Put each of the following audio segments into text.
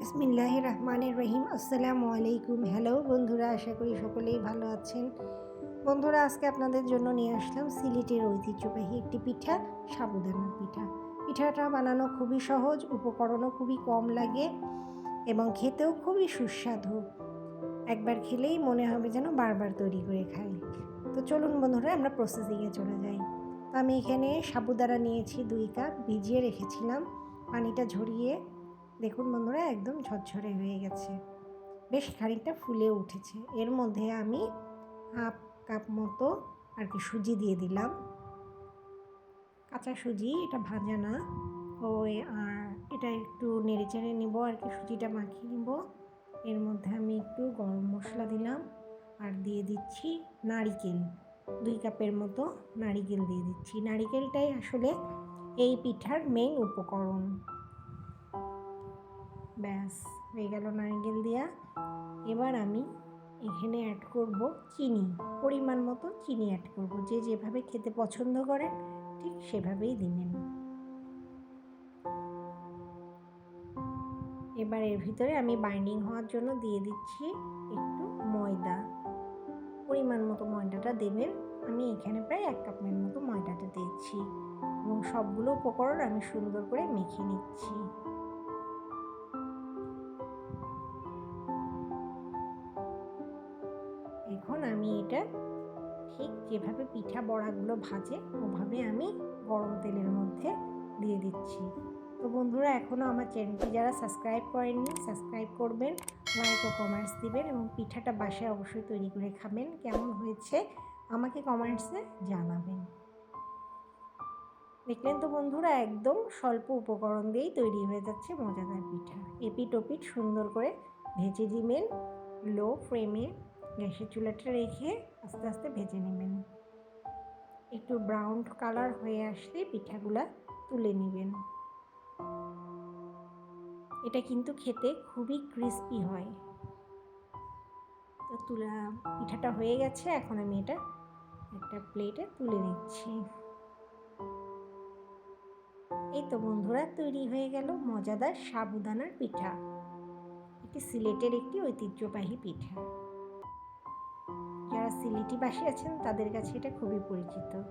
বিসমিল্লাহ রহমানের রহিম আসসালামু আলাইকুম। হ্যালো বন্ধুরা, আশা করি সকলেই ভালো আছেন। বন্ধুরা, আজকে আপনাদের জন্য নিয়ে আসলাম সিলেটের ঐতিহ্যবাহী একটি পিঠা সাবুদানার পিঠা। পিঠাটা বানানো খুবই সহজ, উপকরণও খুবই কম লাগে এবং খেতেও খুবই সুস্বাদু। একবার খেলেই মনে হবে যেন বারবার তৈরি করে খাই। তো চলুন বন্ধুরা, আমরা প্রসেসিংয়ে চলে যাই। তো আমি এখানে সাবুদানা নিয়েছি দুই কাপ, ভিজিয়ে রেখেছিলাম। পানিটা ঝরিয়ে দেখুন বন্ধুরা, একদম ঝরঝরে হয়ে গেছে। বেশ খানিকটা ফুলে উঠেছে। এর মধ্যে আমি হাফ কাপ মতো আর কি সুজি দিয়ে দিলাম। কাঁচা সুজি, এটা ভাজা না। ওই, আর এটা একটু নেড়ে চেড়ে নেব, আর কি সুজিটা মাখিয়ে নিব। এর মধ্যে আমি একটু গরম মশলা দিলাম, আর দিয়ে দিচ্ছি নারিকেল। দুই কাপের মতো নারিকেল দিয়ে দিচ্ছি। নারিকেলটাই আসলে এই পিঠার মেইন উপকরণ। ব্যাস, হয়ে গেল নারকেল দেওয়া এবার আমি এখানে অ্যাড করব চিনি, পরিমাণ মতো চিনি অ্যাড করব। যে যেভাবে খেতে পছন্দ করেন, ঠিক সেভাবেই দিবেন। এবার এর ভিতরে আমি বাইন্ডিং হওয়ার জন্য দিয়ে দিচ্ছি একটু ময়দা। পরিমাণ মতো ময়দাটা দেবেন। আমি এখানে প্রায় এক কাপের মতো ময়দাটা দিচ্ছি এবং সবগুলো উপকরণ আমি সুন্দর করে মেখে নিচ্ছি। এখন আমি এটা ঠিক যেভাবে পিঠা বড়াগুলো ভাজে, ওভাবে আমি গরম তেলের মধ্যে দিয়ে দিচ্ছি। তো বন্ধুরা এখনও আমার চ্যানেলটি যারা সাবস্ক্রাইব করেননি, সাবস্ক্রাইব করবেন লাইক ও কমেন্টস দিবেন এবং পিঠাটা বাসায় অবশ্যই তৈরি করে খাবেন। কেমন হয়েছে আমাকে কমেন্টসে জানাবেন। দেখলেন তো বন্ধুরা, একদম স্বল্প উপকরণ দিয়েই তৈরি হয়ে যাচ্ছে মজাদার পিঠা। এপিট ওপিট সুন্দর করে ভেজে দিবেন লো ফ্লেমে গ্যাসের চুলাটা রেখে আস্তে আস্তে ভেজে নেবেন। একটু ব্রাউন কালার হয়ে আসলে পিঠাগুলা তুলে নেবেন। এটা কিন্তু খেতে খুবই ক্রিস্পি হয়। তো তুলা, পিঠাটা হয়ে গেছে, এখন আমি এটা একটা প্লেটে তুলে নিচ্ছি। এই তো বন্ধুরা, তৈরি হয়ে গেল মজাদার সাবুদানার পিঠা। এটি সিলেটের একটি ঐতিহ্যবাহী পিঠা। সিলেটিবাসী আছেন, তাদের কাছে এটা খুবই পরিচিত।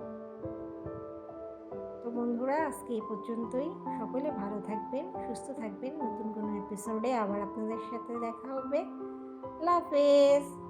তো বন্ধুরা, আজকে এই পর্যন্তই। সকলে ভালো থাকবেন, সুস্থ থাকবেন। নতুন কোনো এপিসোডে আবার আপনাদের সাথে দেখা হবে। আল্লাহ হাফেজ।